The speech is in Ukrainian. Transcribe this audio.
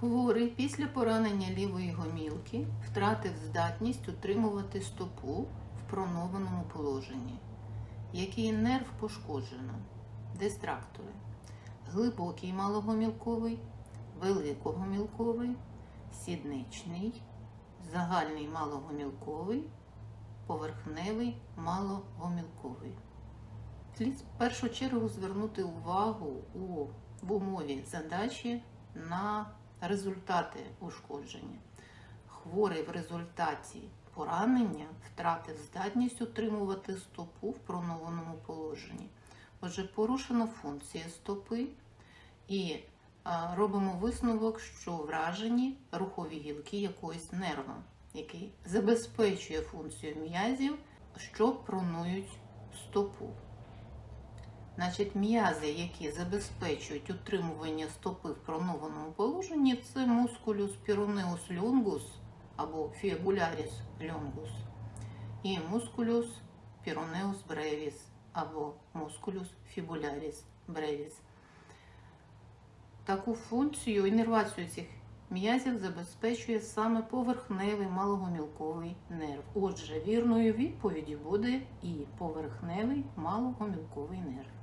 Хворий після поранення лівої гомілки втратив здатність утримувати стопу в пронованому положенні. Який нерв пошкоджено? Дистрактори. Глибокий малогомілковий, великогомілковий, сідничний, загальний малогомілковий, поверхневий малогомілковий. Слід в першу чергу звернути увагу у, в умові задачі на результати ушкодження. Хворий в результаті поранення втратив здатність утримувати стопу в пронованому положенні. Отже, порушена функція стопи і робимо висновок, що вражені рухові гілки якогось нерва, який забезпечує функцію м'язів, що пронують стопу. Значить, м'язи, які забезпечують утримування стопи в пронованому положенні, це мускулюс піронеус лонгус або фібуляріс лонгус і мускулюс піронеус бревіс або мускулюс фібуляріс бревіс. Таку функцію іннервацію цих м'язів забезпечує саме поверхневий малогомілковий нерв. Отже, вірною відповіді буде і поверхневий малогомілковий нерв.